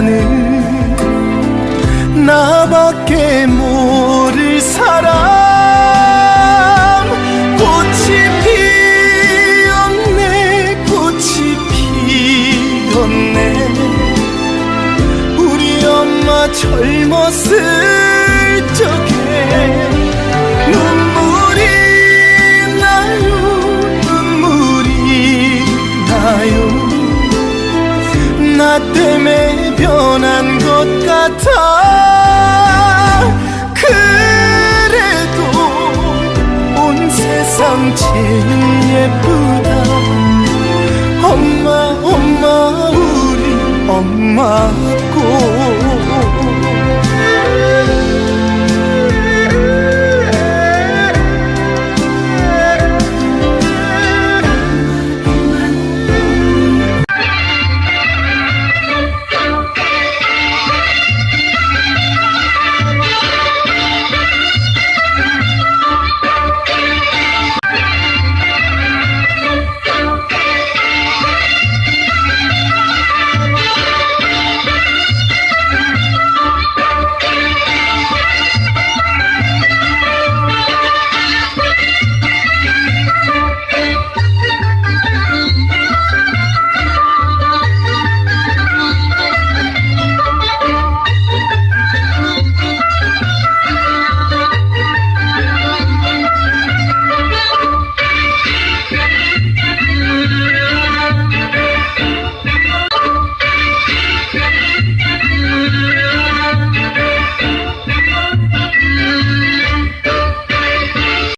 없으시다는 나밖에 모를 사람. 꽃이 피었네 꽃이 피었네. 우리 엄마 젊었을 적에 눈물이 나요 눈물이 나요. 나 때문에 떠난 것 같아. 그래도 온 세상 제일 예쁘다. 엄마 엄마 우리 엄마.